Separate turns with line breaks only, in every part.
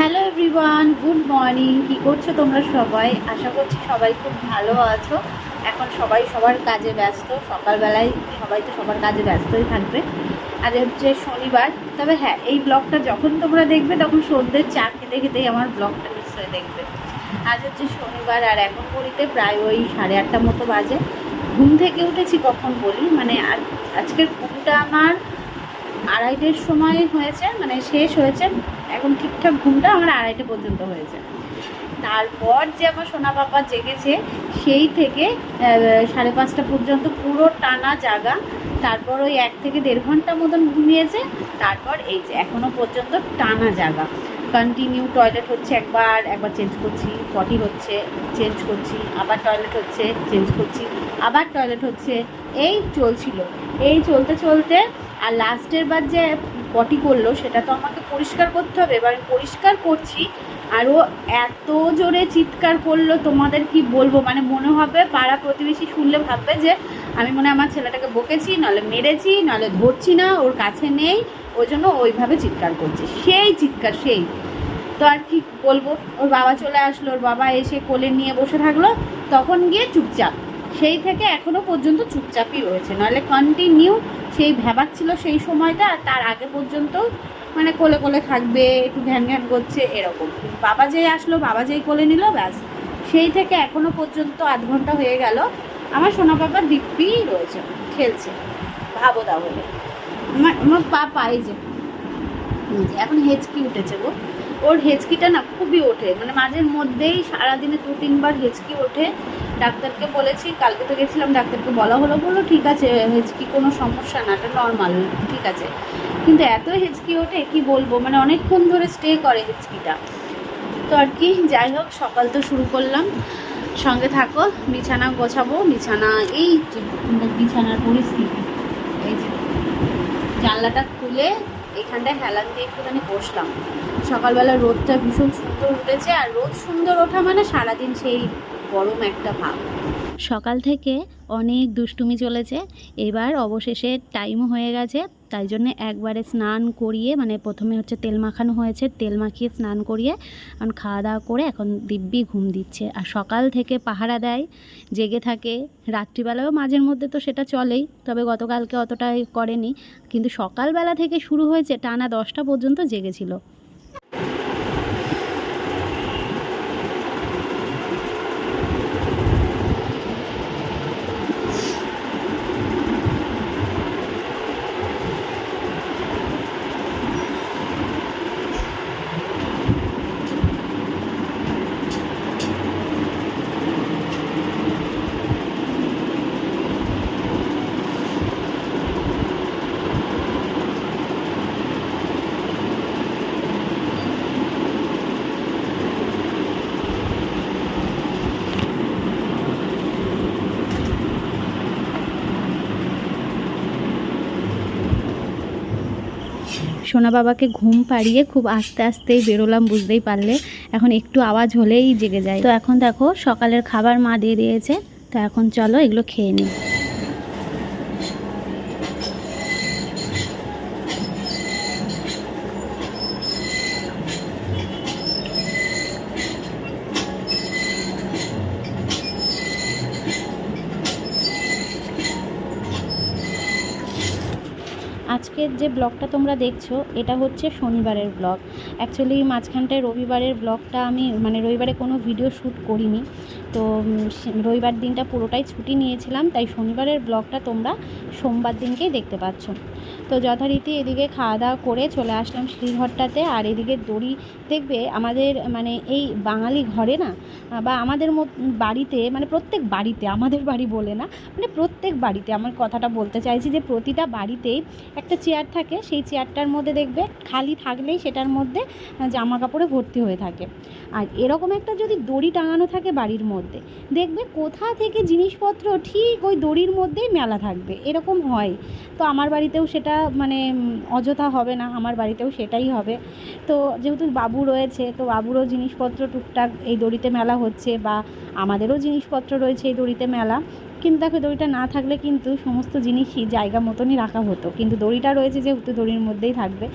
Hello everyone, good morning. কী করছ তোমরা সবাই? আশা করছি সবাই খুব ভালো আছো। এখন সবাই সবার কাজে ব্যস্ত। সকালবেলায় সবাই তো সবার কাজে ব্যস্তই থাকবে। আজ হচ্ছে শনিবার। তবে হ্যাঁ এই ব্লগটা যখন তোমরা দেখবে, তখন সন্ধ্যের চা খেতে খেতেই আমার ব্লগটা নিশ্চয়ই দেখবে। আজ হচ্ছে শনিবার, আর এখন ঘড়িতে প্রায় ওই সাড়ে আটটা মতো বাজে। ঘুম থেকে উঠেছি কখন বলি? মানে আজ- আজকের ঘুমটা আমার আড়াইটের সময় হয়েছে মানে শেষ হয়েছে। এখন ঠিকঠাক ঘুমটা আমার আড়াইটে পর্যন্ত হয়েছে। তারপর যে আমার সোনা বাবা জেগেছে, সেই থেকে সাড়ে পাঁচটা পর্যন্ত পুরো টানা জাগা। তারপর ওই এক থেকে দেড় ঘণ্টা মতন ঘুমিয়েছে। তারপর এই যে এখনও পর্যন্ত টানা জাগা। কন্টিনিউ টয়লেট হচ্ছে একবার একবার চেঞ্জ করছি পটি হচ্ছে চেঞ্জ করছি, আবার টয়লেট হচ্ছে চেঞ্জ করছি, আবার টয়লেট হচ্ছে, এই চলছিল। এই চলতে চলতে আর লাস্টের বার যে পটি করল, সেটা তো আমাকে পরিষ্কার করতে হবে। এবার পরিষ্কার করছি আর ও এত জোরে চিৎকার করল, তোমাদের কি বলব? মানে মনে হবে পাড়া প্রতিবেশী শুনলে ভাববে যে আমি মনে আমার ছেলেটাকে বকেছি নাহলে মেরেছি নাহলে ধরছি না, ওর কাছে নেই, ওই জন্য ওইভাবে চিৎকার করছে। সেই চিৎকার, সেই। তো আর কি বলব? ওর বাবা চলে আসলো, ওর বাবা এসে কোলে নিয়ে বসে থাকল, তখন গিয়ে চুপচাপ। সেই থেকে এখনও পর্যন্ত চুপচাপই রয়েছে নাহলে কন্টিনিউ সেই ভ্যাবাচ্ছিল সেই সময়টা তার আগে পর্যন্ত মানে কোলে কোলে থাকবে, একটু ঘ্যান ঘ্যান করছে, এরকম। বাবা যেই আসলো, বাবা যেই কোলে নিল, ব্যাস। সেই থেকে এখনও পর্যন্ত আধ ঘণ্টা হয়ে গেল। আমার সোনা বাবা দিব্যি রয়েছে, খেলছে, ভাবো তাহলে। আমার আমার পা এই যে এখন হেঁচকি উঠেছে গো। ওর হেঁচকিটা না খুবই ওঠে মানে মাঝের মধ্যেই সারাদিনে দু তিনবার হেঁচকি ওঠে। ডাক্তারকে বলেছি, কালকে তো গেছিলাম, ডাক্তারকে বলা হলো, বলল, ঠিক আছে হেঁচকি কোনো সমস্যা না, এটা নর্মাল ঠিক আছে। কিন্তু এত হেঁচকি ওঠে, কি বলব? মানে অনেকক্ষণ ধরে স্টে করে হেঁচকিটা তো আর কি, যাই হোক, সকাল তো শুরু করলাম। সঙ্গে থাকো, বিছানা গোছাবো, বিছানা, এই যে বিছানার পরিস্থিতি, এই যে, জানলাটা খুলে এখানটায় হেলান দিয়ে একটুখানি বসলাম। সকালবেলা রোদটা ভীষণ সুন্দর উঠেছে, আর রোদ সুন্দর ওঠা মানে সারাদিন সেই গরম একটা ভাব। সকাল থেকে অনেক দুষ্টুমি চলেছে। এবার অবশেষে টাইমও হয়ে গেছে, তাই জন্য একবারে স্নান করিয়ে মানে প্রথমে হচ্ছে তেল মাখানো হয়েছে, তেল মাখিয়ে স্নান করিয়ে, এখন খাওয়া দাওয়া করে এখন দিব্যি ঘুম দিচ্ছে। আর সকাল থেকে পাহারা দেয়, জেগে থাকে। রাত্রিবেলাও মাঝের মধ্যে তো সেটা চলেই, তবে গতকালকে অতটা করেনি। কিন্তু সকালবেলা থেকে শুরু হয়েছে, টানা দশটা পর্যন্ত জেগেছিল। সোনা বাবাকে ঘুম পাড়িয়ে খুব আস্তে আস্তেই বেরোলাম বুঝতেই পারলে। এখন একটু আওয়াজ হলেই জেগে যায়। তো এখন দেখো সকালের খাবার মা দিয়ে দিয়েছে। তো এখন চলো এগুলো খেয়ে নিই। আজকের যে ব্লগটা তোমরা দেখছ, এটা হচ্ছে শনিবারের ব্লগ। অ্যাকচুয়ালি মাঝখানটায় রবিবারের ব্লগটা আমি মানে রবিবারে কোনো ভিডিও শ্যুট করিনি। তো রবিবার দিনটা পুরোটাই ছুটি নিয়েছিলাম, তাই শনিবারের ব্লগটা তোমরা সোমবার দিনকেই দেখতে পাচ্ছ। তো যথারীতি এদিকে খাওয়া দাওয়া করে চলে আসলাম শ্রীঘরটাতে। আর এদিকে দড়ি দেখবে আমাদের মানে এই বাঙালি ঘরে না, বা আমাদের বাড়িতে মানে প্রত্যেক বাড়িতে, আমাদের বাড়ি বলে না মানে প্রত্যেক বাড়িতে আমার কথাটা বলতে চাইছি যে প্রতিটা বাড়িতেই একটা চেয়ার থাকে। সেই চেয়ারটার মধ্যে দেখবে খালি থাকলেই সেটার মধ্যে জামা কাপড়ে ভর্তি হয়ে থাকে। আর এরকম একটা যদি দড়ি টাঙানো থাকে বাড়ির মধ্যে, দেখবে কোথা থেকে জিনিসপত্র ঠিক ওই দড়ির মধ্যেই মেলা থাকবে। এরকম হয়। তো আমার বাড়িতেও সেটা মানে অযথা হবে না, আমার বাড়িতেও সেটাই হবে। তো যেহেতু বাবু রয়েছে, তো বাবুরও জিনিসপত্র টুকটাক এই দড়িতে মেলা হচ্ছে বা আমাদেরও জিনিসপত্র রয়েছে এই দড়িতে মেলা। কিন্তু দেখো দড়িটা না থাকলে কিন্তু সমস্ত জিনিসই জায়গা মতনই রাখা হতো। কিন্তু দড়িটা রয়েছে যেহেতু দড়ির মধ্যেই থাকবে।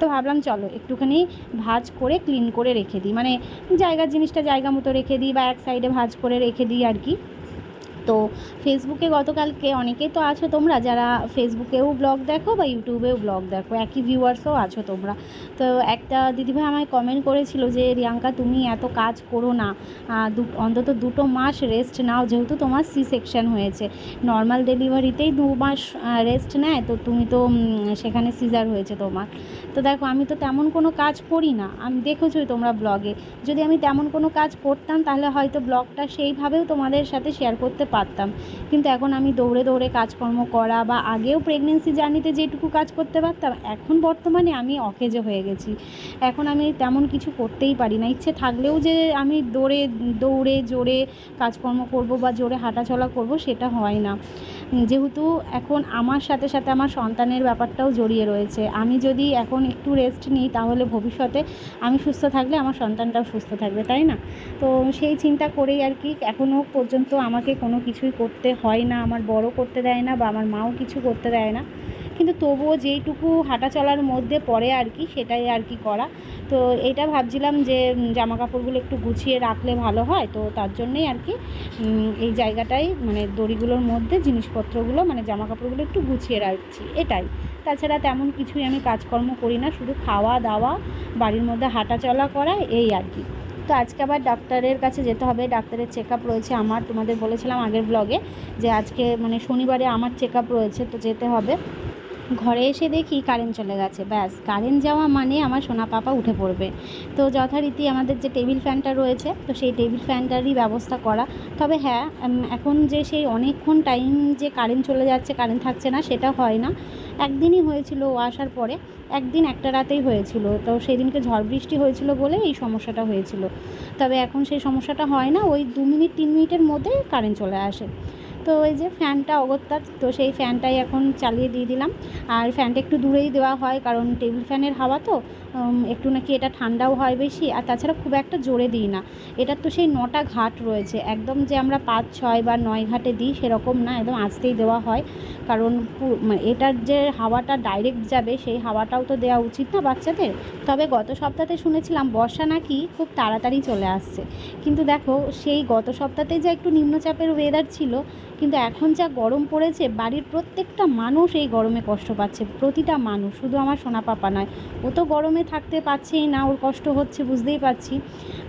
তো ভাবলাম চলো, একটুখানি ভাজ করে ক্লিন করে রেখে দিই। মানে জায়গার জিনিসটা জায়গা মতো রেখে দিই বা এক সাইডে ভাজ করে রেখে দিই আর কি। তো ফেসবুকে গতকালকে অনেকেই তো আছো তোমরা, যারা ফেসবুকেও ব্লগ দেখো বা ইউটিউবেও ব্লগ দেখো, একই ভিউয়ার্সও আছো তোমরা। তো একটা দিদিভাই আমায় কমেন্ট করেছিল যে, রিয়াঙ্কা, তুমি এত কাজ করো না অন্তত দুটো মাস রেস্ট নাও, যেহেতু তোমার সি সেকশন হয়েছে। নর্মাল ডেলিভারিতেই দু মাস রেস্ট নেয়, তো তুমি তো সেখানে সিজার হয়েছে তোমার। তো দেখো, আমি তো তেমন কোনো কাজ করি না। আমি দেখেছোই তোমরা ব্লগে যদি আমি তেমন কোনো কাজ করতাম, তাহলে হয়তো ব্লগটা সেইভাবেও তোমাদের সাথে শেয়ার করতে পারতাম। কিন্তু এখন আমি দৌড়ে দৌড়ে কাজকর্ম করা বা আগেও প্রেগনেন্সি জার্নিতে যেটুকু কাজ করতে পারতাম, এখন বর্তমানে আমি অকেজে হয়ে গেছি। এখন আমি তেমন কিছু করতেই পারি না। ইচ্ছে থাকলেও যে আমি দৌড়ে দৌড়ে, জোরে কাজকর্ম করব বা জোরে হাঁটাচলা করব সেটা হয় না। যেহেতু এখন আমার সাথে সাথে আমার সন্তানের ব্যাপারটাও জড়িয়ে রয়েছে। আমি যদি এখন একটু রেস্ট নিই তাহলে ভবিষ্যতে আমি সুস্থ থাকলে আমার সন্তানটাও সুস্থ থাকবে, তাই না? তো সেই চিন্তা করেই আর কি এখনও পর্যন্ত আমাকে কোনো কিছুই করতে হয় না, আমার বড় করতে দেয় না বা আমার মাও কিছু করতে দেয় না। কিন্তু তবুও যেইটুকু হাঁটা চলার মধ্যে পড়ে আর কি, সেটাই আর কি করা। তো এটা ভাবছিলাম যে জামা কাপড়গুলো একটু গুছিয়ে রাখলে ভালো হয়। তো তার জন্যেই আর কি এই জায়গাটাই মানে দড়িগুলোর মধ্যে জিনিসপত্রগুলো মানে জামা কাপড়গুলো একটু গুছিয়ে রাখছি। এটাই। তাছাড়া তেমন কিছুই আমি কাজকর্ম করি না, শুধু খাওয়া দাওয়া বাড়ির মধ্যে হাঁটা চলা করা, এই আর কি। তো আজকে আবার ডাক্তারের কাছে যেতে হবে, ডাক্তারের চেক রয়েছে আমার, তোমাদের বলেছিলাম আগের ব্লগে যে আজকে মানে শনিবারে আমার চেক রয়েছে, তো যেতে হবে। ঘরে এসে দেখি কারেন্ট চলে গেছে। ব্যাস, কারেন্ট যাওয়া মানে আমার সোনা পাপা উঠে পড়বে। তো যথারীতি আমাদের যে টেবিল ফ্যানটা রয়েছে, তো সেই টেবিল ফ্যানটারই ব্যবস্থা করা। তবে হ্যাঁ এখন যে সেই অনেকক্ষণ টাইম যে কারেন্ট চলে যাচ্ছে, কারেন্ট থাকছে না, সেটা হয় না। একদিনই হয়েছিল ও আসার পরে, একদিন একটা রাতেই হয়েছিল। তো সেই দিনকে ঝড় বৃষ্টি হয়েছিল বলে এই সমস্যাটা হয়েছিল। তবে এখন সেই সমস্যাটা হয় না, ওই দু মিনিট, তিন মিনিটের মধ্যে কারেন্ট চলে আসে। তো ওই যে ফ্যানটা অগত্যা, তো সেই ফ্যানটাই এখন চালিয়ে দিয়ে দিলাম। আর ফ্যানটা একটু দূরেই দেওয়া হয়, কারণ টেবিল ফ্যানের হাওয়া তো একটু নাকি এটা ঠান্ডাও হয় বেশি, আর তাছাড়া খুব একটা জোরে দিই না। এটার তো সেই নটা ঘাট রয়েছে। একদম যে আমরা পাঁচ, ছয় বা নয় ঘাটে দিই সেরকম না, একদম আস্তেই দেওয়া হয়। কারণ মানে এটার যে হাওয়াটা ডাইরেক্ট যাবে, সেই হাওয়াটাও তো দেওয়া উচিত না বাচ্চাদের। তবে গত সপ্তাহে শুনেছিলাম বর্ষা নাকি খুব তাড়াতাড়ি চলে আসছে। কিন্তু দেখো, সেই গত সপ্তাহতে যা একটু নিম্নচাপের ওয়েদার ছিল, কিন্তু এখন যা গরম পড়েছে, বাড়ির প্রত্যেকটা মানুষ এই গরমে কষ্ট পাচ্ছে, প্রতিটা মানুষ। শুধু আমার সোনা পাপা নয়, ও তো গরমে থাকতে পারছেই না ওর কষ্ট হচ্ছে বুঝতেই পারছি,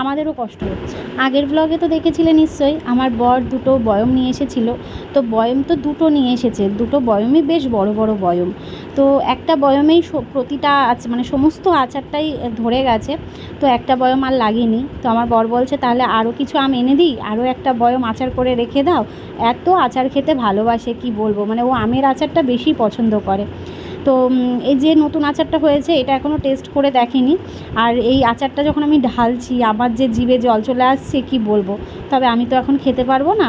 আমাদেরও কষ্ট হচ্ছে। আগের ব্লগে তো দেখেছিলে নিশ্চয়ই, আমার বর দুটো বয়ম নিয়ে এসেছিল। তো বয়ম তো দুটো নিয়ে এসেছে, দুটো বয়মই বেশ বড় বড় বয়ম। তো একটা বয়মেই প্রতিটা আচ মানে সমস্ত আচারটাই ধরে গেছে, তো একটা বয়ম আর লাগেনি। তো আমার বর বলছে, তাহলে আরও কিছু আম এনে দিই আরও একটা বয়ম আচার করে রেখে দাও। এত আচার খেতে ভালোবাসে, কি বলব? মানে ও আমের আচারটা বেশি পছন্দ করে। তো এই যে নতুন আচারটা হয়েছে, এটা এখনও টেস্ট করে দেখিনি। আর এই আচারটা যখন আমি ঢালছি, আমার যে জিভে জল চলে আসছে, কি বলব? তবে আমি তো এখন খেতে পারব না।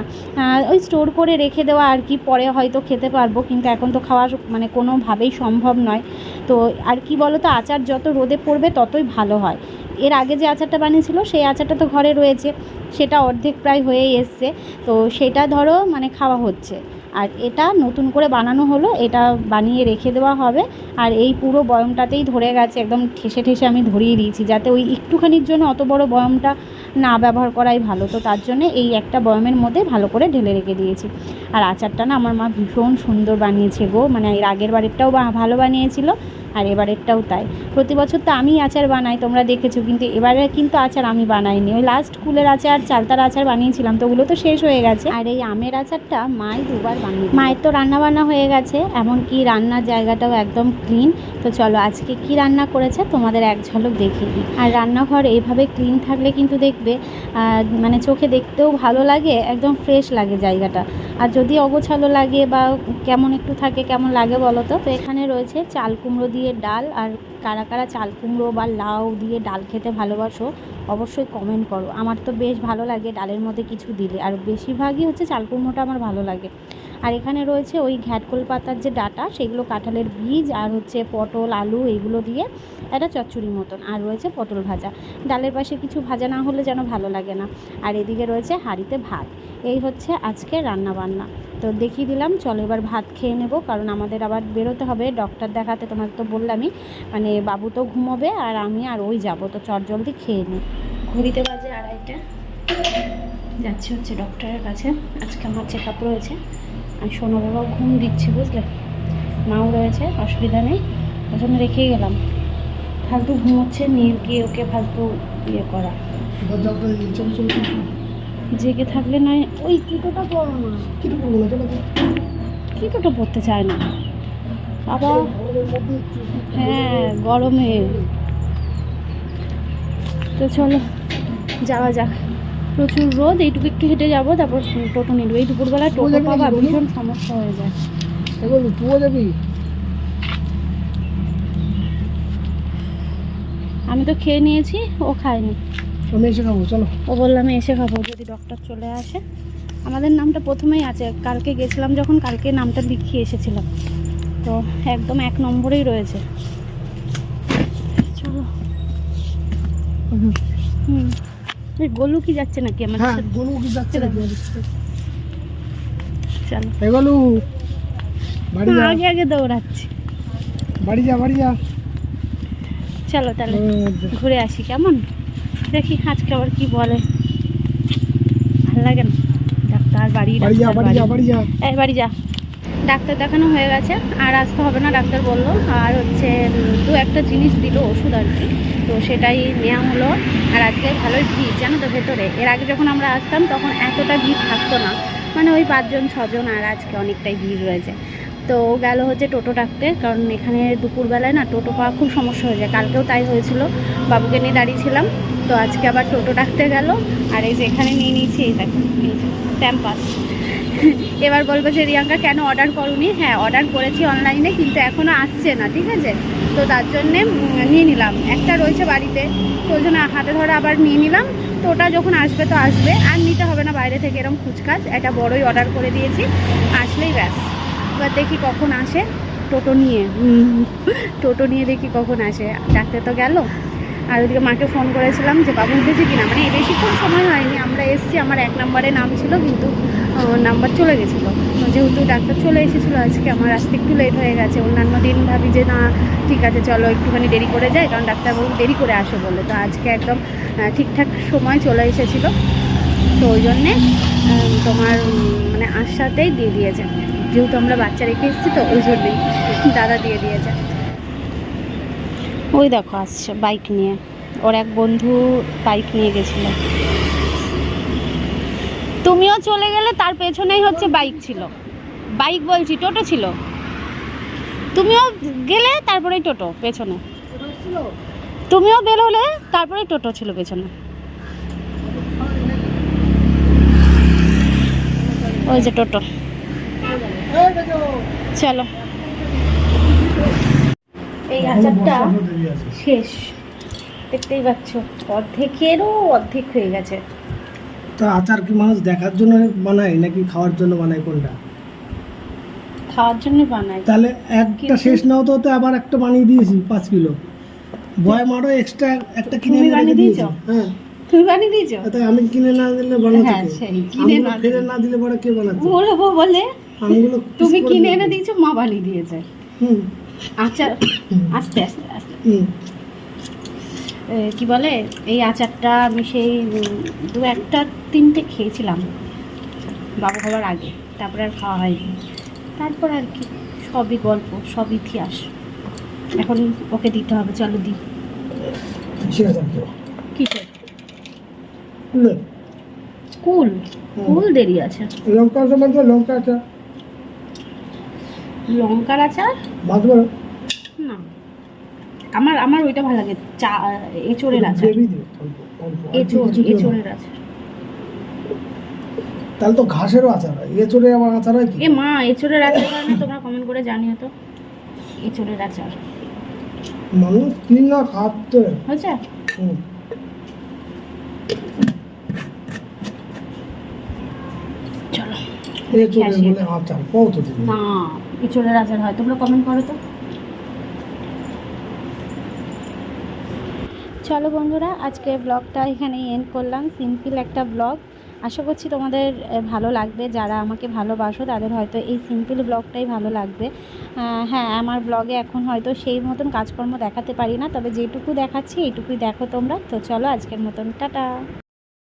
ওই স্টোর করে রেখে দেওয়া আর কি, পরে হয়তো খেতে পারব, কিন্তু এখন তো খাওয়া মানে কোনোভাবেই সম্ভব নয়। তো, আর কি বলো তো আচার যত রোদে পড়বে, ততই ভালো হয়। এর আগে যে আচারটা বানিয়েছিল, সেই আচারটা তো ঘরে রয়েছে। সেটা অর্ধেক প্রায় হয়েই এসছে। তো, সেটা ধরো মানে খাওয়া হচ্ছে। আর এটা নতুন করে বানানো হলো, এটা বানিয়ে রেখে দেওয়া হবে। আর এই পুরো বয়মটাতেই ধরে গেছে, একদম ঠেসে ঠেসে আমি ধরিয়ে দিয়েছি, যাতে ওই একটুখানির জন্য অত বড় বয়মটা না ব্যবহার করাই ভালো। তো তার জন্য এই একটা বয়মের মধ্যে ভালো করে ঢেলে রেখে দিয়েছি। আর আচারটা না আমার মা ভীষণ সুন্দর বানিয়েছে গো মানে এর আগের বারেরটাও ভালো বানিয়েছিল। আর এবারেরটাও তাই। প্রতি বছর তো আমি আচার বানাই তোমরা দেখেছ কিন্তু এবারে কিন্তু আচার আমি বানাইনি। ওই লাস্ট কুলের আচার চালতার আচার বানিয়েছিলাম তো ওগুলো তো শেষ হয়ে গেছে। আর এই আমের আচারটা মাই দুবার বানিয়ে মায়ের তো রান্না বান্না হয়ে গেছে এমনকি রান্নার জায়গাটাও একদম ক্লিন তো চলো আজকে কি রান্না করেছে তোমাদের এক ঝলক দেখিয়ে দিই। আর রান্নাঘর এইভাবে ক্লিন থাকলে কিন্তু দেখবে মানে চোখে দেখতেও ভালো লাগে একদম ফ্রেশ লাগে জায়গাটা। আর যদি অগোছালো লাগে বা কেমন একটু থাকে কেমন লাগে বলো তো? তো এখানে রয়েছে চাল কুমড়ো দিয়ে ডাল আর কারা কারা চাল কুমড়ো বা লাউ দিয়ে ডাল খেতে ভালোবাসো অবশ্যই কমেন্ট করো। আমার তো বেশ ভালো লাগে ডালের মধ্যে কিছু দিলে। আর বেশিরভাগই হচ্ছে চাল কুমড়োটা আমার ভালো লাগে। আর এখানে রয়েছে ওই ঘ্যাটকোল পাতার যে ডাটা, সেগুলো কাঁঠালের বীজ আর হচ্ছে পটল, আলু এইগুলো দিয়ে একটা চচ্চড়ি মতন। আর রয়েছে পটল ভাজা। ডালের পাশে কিছু ভাজা না হলে যেন ভালো লাগে না। আর এদিকে রয়েছে হাঁড়িতে ভাত। এই হচ্ছে আজকে রান্না বান্না। তো দেখিয়ে দিলাম, চলো এবার ভাত খেয়ে নেব, কারণ আমাদের আবার বেরোতে হবে। ডক্টর দেখাতে তোমাকে তো বললামই মানে বাবু তো ঘুমোবে আর আমি আর ওই যাব। তো চট জলদি খেয়ে নিই ঘড়িতে বাজে আড়াইটা। যাচ্ছি হচ্ছে ডক্টরের কাছে। আজকে আমার চেক আপ রয়েছে। আর সোনা ঘুম দিচ্ছে, বুঝলে? মাও রয়েছে, অসুবিধা নেই, ওই জন্য রেখেই গেলাম। ফালতু ঘুমোচ্ছে নিয়ে গিয়ে ওকে ফালতু ইয়ে করা। জেগে থাকলে নয়, ওই কিটোটা পড়ো না। কিটোটা পড়তে চায় না? আবার হ্যাঁ গরমে। তো চলো, যাওয়া যাক। প্রচুর রোদ এইটুকু একটু হেঁটে যাব তারপর টোটো নিল এই দুপুরবেলা টোটো পাওয়া ভীষণ সমস্যা হয়ে যায়। আমি তো খেয়ে নিয়েছি ও খায়নি।
আমি এসে খাব চলো।
ও বললাম এসে খাব যদি ডক্টর চলে আসে। আমাদের নামটা প্রথমেই আছে কালকে গেছিলাম যখন কালকে নামটা লিখিয়ে এসেছিলাম তো একদম এক নম্বরেই রয়েছে। চলো। হুম। গোলু কি যাচ্ছে নাকি আমার
হ্যাঁ
সাথে?
কি যাচ্ছে
চলো।
এগুলো বাড়ি যা।
আগে আগে দৌড়াচ্ছি।
বাড়ি যা বাড়ি যা।
চলো তাহলে ঘুরে আসি কেমন? দেখি আজকে আবার কি বলে। ভালো লাগে না? ডাক্তার বাড়ি
বাড়ি যা বাড়ি যা
বাড়ি
যা।
এই বাড়ি যা। ডাক্তার দেখানো হয়ে গেছে, আর আসতে হবে না, ডাক্তার বলল। আর হচ্ছে দু একটা জিনিস দিল ওষুধ আর কি। তো সেটাই নেওয়া হলো। আর আজকে ভালোই ভিড়, জানো তো ভেতরে। এর আগে যখন আমরা আসতাম, তখন এতটা ভিড় থাকতো না। মানে ওই পাঁচজন, ছজন, আর আজকে অনেকটাই ভিড় রয়েছে। তো গেল হচ্ছে টোটো ডাকতে, কারণ এখানে দুপুরবেলায় না টোটো পাওয়া খুব সমস্যা হয়ে যায়। কালকেও তাই হয়েছিল। বাবুকে নিয়ে দাঁড়িয়েছিলাম তো আজকে আবার টোটো ডাকতে গেল। আর এই যে এখানে নিয়ে নিয়েছি, এই দেখো ট্যাম্পাস এবার বলব যে রিয়াঙ্কা কেন অর্ডার করুনি? হ্যাঁ অর্ডার করেছি অনলাইনে কিন্তু এখনও আসছে না, ঠিক আছে? তো তার জন্যে নিয়ে নিলাম। একটা রয়েছে বাড়িতে, তো ওই জন্য হাতে ধরে আবার নিয়ে নিলাম। তো ওটা যখন আসবে তো আসবে, আর নিতে হবে না বাইরে থেকে এরকম খুচকাজ একটা বড়ই অর্ডার করে দিয়েছি, আসলেই ব্যাস। এবার দেখি কখন আসে। টোটো নিয়ে টোটো নিয়ে দেখি কখন আসে। ডাক্তার তো গেল। আর ওদিকে মাকে ফোন করেছিলাম যে, বাবু উঠেছে কিনা? মানে বেশিক্ষণ সময় হয়নি। আমরা এসছি, আমার এক নম্বরে নাম ছিল, কিন্তু নাম্বার চলে গেছিল। যেহেতু ডাক্তার চলে এসেছিল, আজকে আমার আসতে একটু লেট হয়ে গেছে। অন্যান্য দিন ভাবি যে, না, ঠিক আছে, চলো একটুখানি দেরি করে যাই, কারণ ডাক্তারবাবু দেরি করে আসে বলে। তো আজকে একদম ঠিকঠাক সময় চলে এসেছিল। তো ওই জন্যে তোমার মানে আশাতেই দিয়ে দিয়েছে। যেহেতু আমরা বাচ্চা রেখে এসেছি তো, ওই জন্যেই দাদা দিয়ে দিয়েছে। ওই দেখো আসছে বাইক নিয়ে। ওর এক বন্ধু বাইক নিয়ে গেছিল। তুমিও চলে গেলে তার পেছনেই হচ্ছে বাইক ছিল। বাইক বলছি, টোটো ছিল। তুমিও গেলে তারপরেই টোটো পেছনে। তুমিও বেরোলে তারপরে টোটো ছিল পেছনে। ওই যে টোটো। চলো। আচারটা শেষ। দেখতেই পাচ্ছ অর্ধেকেরও অর্ধেক হয়ে গেছে।
তো আচার কি মানুষ দেখার জন্য বানায় নাকি খাওয়ার জন্য বানায় কোনটা?
খাওয়ার জন্য বানাই
তাহলে একটা শেষ না হতে হতে আবার একটা বানিয়ে দিয়েছি পাঁচ কিলো। বয় মারো এক্সট্রা একটা কিনে
বানিয়ে
দিয়েছ? হ্যাঁ।
তুমি বানিয়ে দিয়েছ?
তাই আমি কিনে না দিলে বানাতে
হ্যাঁ, সেই, কিনে না
ফেলে
দিলে।
না দিলে পরে কে বানাচ্ছে?
বলব বলে
আমগুলো
তুমি কিনে এনে দিয়েছ মা বানিয়ে দিয়েছে।
হুম।
আচার আস্তে আস্তে আস্তে। কি বলে এই আচারটা আমি সেই দু একটা তিনটে খেয়েছিলাম বাবু খাবার আগে। তারপরে আর খাওয়া হয়নি। তারপর আর কি সবই গল্প সব ইতিহাস। এখন ওকে দিতে হবে চলো দিই কিসের কুল কুল দেরি আছে।
লঙ্কা লঙ্কা আছে
লঙ্কার আচার? না। আমার আমার ওইটা ভালো লাগে। চা এঁচড়ের আচার।
না।
এঁচড়ের আচার।
তাহলে তো ঘাসেরও আচার হয়। এঁচড়ে আবার আচার হয় কি?
এ মা এঁচড়ের আচার হয় না? তোমরা কমেন্ট করে জানিও তো। এঁচড়ের আচার।
মানুষ কি না খাচ্ছে
হয়েছে?
হুম।
চলো। আসি।
বলে আচার। কত দিন?
না এঁচড়ের আচার হয়, তোমরা কমেন্ট করো তো। চলো বন্ধুরা, আজকে ব্লগটা এখানেই এন্ড করলাম। সিম্পল একটা ব্লগ আশা করছি তোমাদের ভালো লাগবে। যারা আমাকে ভালোবাসো, তাদের হয়তো এই সিম্পল ব্লগটাই ভালো লাগবে। হ্যাঁ আমার ব্লগে এখন হয়তো সেই মতন কাজকর্ম দেখাতে পারি না, তবে যেটুকু দেখাচ্ছি, এইটুকুই দেখো তোমরা। তো চলো, আজকের মতন, টাটা।